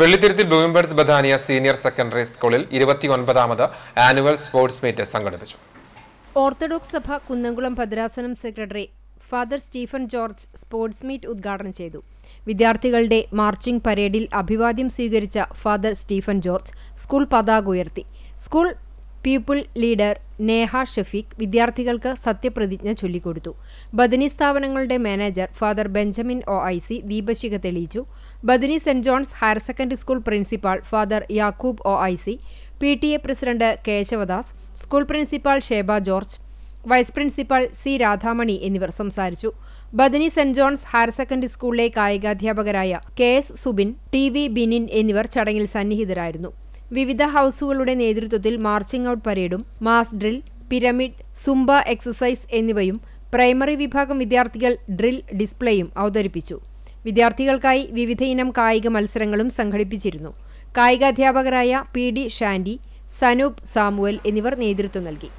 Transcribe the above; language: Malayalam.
വെള്ളിത്തിരുത്തി ബ്ലൂംബേർഡ്സ് ബദാനിയ സീനിയർ സെക്കൻഡറി സ്കൂളിൽ ഇരുപത്തിയൊൻപതാമത് ആനുവൽ സ്പോർട്സ് മീറ്റ് സംഘടിപ്പിച്ചു. ഓർത്തഡോക്സ് സഭ Kunnamkulam ഭദ്രാസനം secretary father Stephen George sports meet ഉദ്ഘാടനം ചെയ്തു. വിദ്യാർത്ഥികളുടെ മാർച്ചിംഗ് പരേഡിൽ അഭിവാദ്യം സ്വീകരിച്ച ഫാദർ സ്റ്റീഫൻ ജോർജ് സ്കൂൾ പതാക ഉയർത്തി. School people leader Neha Shafeeq വിദ്യാർത്ഥികൾക്ക് സത്യപ്രതിജ്ഞ ചൊല്ലിക്കൊടുത്തു. ബദനി സ്ഥാപനങ്ങളുടെ manager father Benjamin O I C ദീപശിഖ തെളിയിച്ചു. Bethany Saint John's higher secondary school principal father Yakoob O I C P T A president Keshavadas school principal Sheba George vice principal C Radhamani എന്നിവർ സംസാരിച്ചു. Bethany Saint John's higher secondary സ്കൂളിലെ കായികാധ്യാപകരായ K S Subin T V Binin എന്നിവർ ചടങ്ങിൽ സന്നിഹിതരായിരുന്നു. വിവിധ ഹൌസുകളുടെ നേതൃത്വത്തിൽ marching out പരേഡും mass drill pyramid zumba exercise എന്നിവയും പ്രൈമറി വിഭാഗം വിദ്യാർത്ഥികൾ ഡ്രിൽ ഡിസ്പ്ലേയും അവതരിപ്പിച്ചു. വിദ്യാർത്ഥികൾക്കായി വിവിധ ഇനം കായിക മത്സരങ്ങളും സംഘടിപ്പിച്ചിരുന്നു. കായികാധ്യാപകരായ P D Shandy Sanoop Samuel എന്നിവർ നേതൃത്വം നൽകി.